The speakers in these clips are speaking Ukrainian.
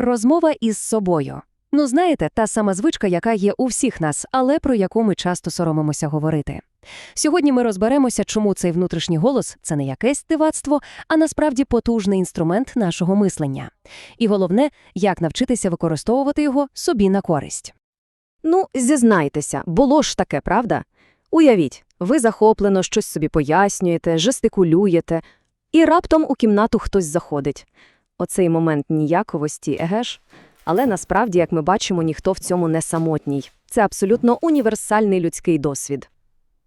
Розмова із собою. Ну, знаєте, та сама звичка, яка є у всіх нас, але про яку ми часто соромимося говорити. Сьогодні ми розберемося, чому цей внутрішній голос це не якесь дивацтво, а насправді потужний інструмент нашого мислення. І головне, як навчитися використовувати його собі на користь. Ну, зізнайтеся, було ж таке, правда? Уявіть, ви захоплено щось собі пояснюєте, жестикулюєте, і раптом у кімнату хтось заходить. Оцей момент ніяковості, еге ж? Але насправді, як ми бачимо, ніхто в цьому не самотній. Це абсолютно універсальний людський досвід.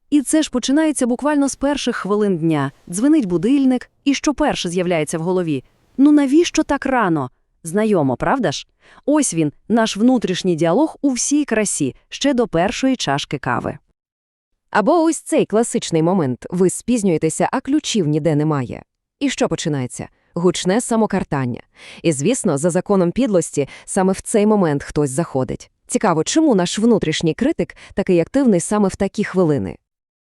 І це ж починається буквально з перших хвилин дня. Дзвенить будильник, і що перше з'являється в голові. Ну навіщо так рано? Знайомо, правда ж? Ось він, наш внутрішній діалог у всій красі, ще до першої чашки кави. Або ось цей класичний момент. Ви спізнюєтеся, а ключів ніде немає. І що починається? Гучне самокартання. І, звісно, за законом підлості, саме в цей момент хтось заходить. Цікаво, чому наш внутрішній критик такий активний саме в такі хвилини?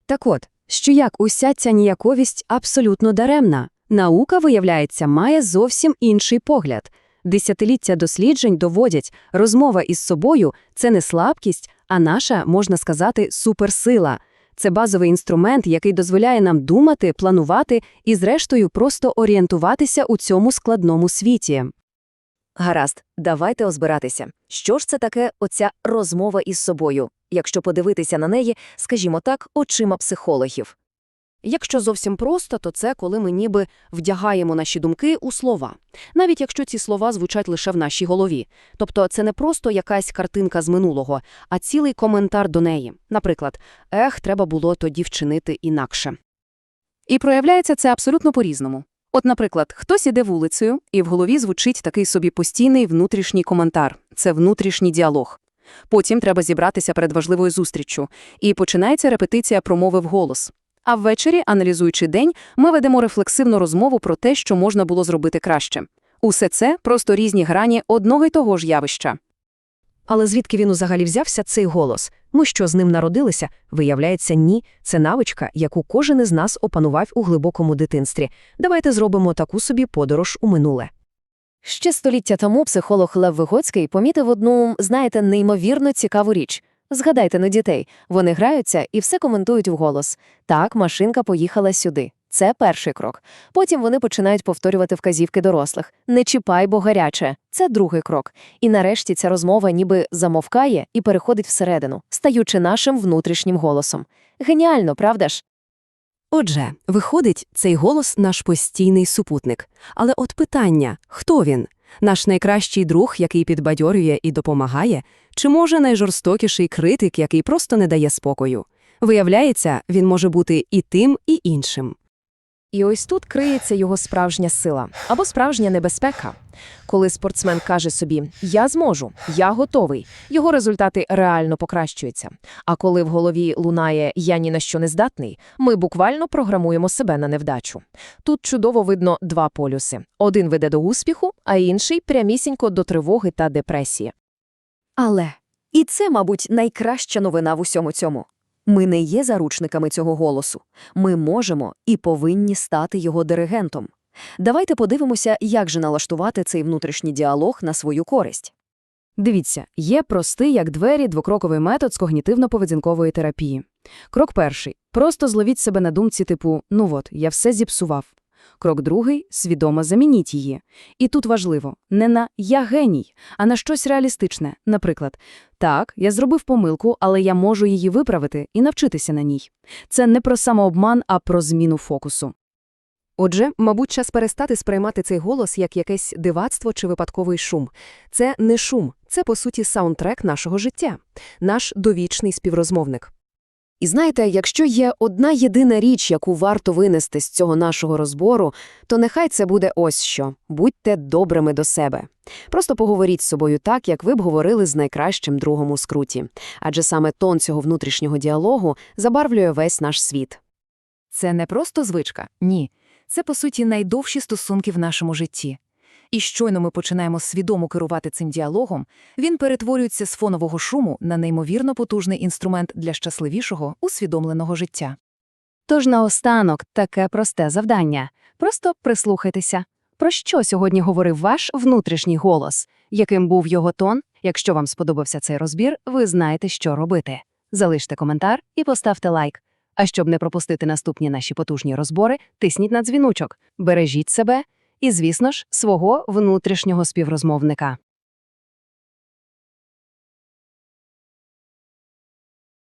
Так от, що як уся ця ніяковість абсолютно даремна. Наука, виявляється, має зовсім інший погляд. Десятиліття досліджень доводять, розмова із собою – це не слабкість, а наша, можна сказати, суперсила. Це базовий інструмент, який дозволяє нам думати, планувати і, зрештою, просто орієнтуватися у цьому складному світі. Гаразд, давайте озбиратися. Що ж це таке оця розмова із собою, якщо подивитися на неї, скажімо так, очима психологів? Якщо зовсім просто, то це коли ми ніби вдягаємо наші думки у слова, навіть якщо ці слова звучать лише в нашій голові. Тобто це не просто якась картинка з минулого, а цілий коментар до неї. Наприклад, ех, треба було тоді вчинити інакше. І проявляється це абсолютно по-різному. От, наприклад, хтось іде вулицею, і в голові звучить такий собі постійний внутрішній коментар – це внутрішній діалог. Потім треба зібратися перед важливою зустріччю, і починається репетиція промови вголос. А ввечері, аналізуючи день, ми ведемо рефлексивну розмову про те, що можна було зробити краще. Усе це просто різні грані одного й того ж явища. Але звідки він взагалі взявся цей голос? Ми що, з ним народилися? Виявляється, ні. Це навичка, яку кожен із нас опанував у глибокому дитинстві. Давайте зробимо таку собі подорож у минуле. Ще століття тому психолог Лев Вигоцький помітив одну, знаєте, неймовірно цікаву річ. Згадайте на дітей. Вони граються і все коментують вголос. Так, машинка поїхала сюди. Це перший крок. Потім вони починають повторювати вказівки дорослих. Не чіпай, бо гаряче. Це другий крок. І нарешті ця розмова ніби замовкає і переходить всередину, стаючи нашим внутрішнім голосом. Геніально, правда ж? Отже, виходить, цей голос наш постійний супутник. Але от питання – хто він? Наш найкращий друг, який підбадьорює і допомагає? Чи може найжорстокіший критик, який просто не дає спокою? Виявляється, він може бути і тим, і іншим. І ось тут криється його справжня сила або справжня небезпека. Коли спортсмен каже собі Я зможу, я готовий, його результати реально покращуються. А коли в голові лунає Я ні на що не здатний, ми буквально програмуємо себе на невдачу. Тут чудово видно два полюси: один веде до успіху, а інший прямісінько до тривоги та депресії. Але і це, мабуть, найкраща новина в усьому цьому. Ми не є заручниками цього голосу. Ми можемо і повинні стати його диригентом. Давайте подивимося, як же налаштувати цей внутрішній діалог на свою користь. Дивіться, є простий, як двері, двокроковий метод з когнітивно-поведінкової терапії. Крок перший. Просто зловіть себе на думці типу «ну от, я все зіпсував». Крок другий – свідомо замініть її. І тут важливо – не на «я геній», а на щось реалістичне. Наприклад, «так, я зробив помилку, але я можу її виправити і навчитися на ній». Це не про самообман, а про зміну фокусу. Отже, мабуть, час перестати сприймати цей голос як якесь дивацтво чи випадковий шум. Це не шум, це, по суті, саундтрек нашого життя, наш довічний співрозмовник. І знаєте, якщо є одна єдина річ, яку варто винести з цього нашого розбору, то нехай це буде ось що – будьте добрими до себе. Просто поговоріть з собою так, як ви б говорили з найкращим другом у скруті. Адже саме тон цього внутрішнього діалогу забарвлює весь наш світ. Це не просто звичка, ні. Це, по суті, найдовші стосунки в нашому житті. І щойно ми починаємо свідомо керувати цим діалогом, він перетворюється з фонового шуму на неймовірно потужний інструмент для щасливішого, усвідомленого життя. Тож наостанок таке просте завдання. Просто прислухайтеся. Про що сьогодні говорив ваш внутрішній голос? Яким був його тон? Якщо вам сподобався цей розбір, ви знаєте, що робити. Залиште коментар і поставте лайк. А щоб не пропустити наступні наші потужні розбори, тисніть на дзвіночок, бережіть себе і, звісно ж, свого внутрішнього співрозмовника.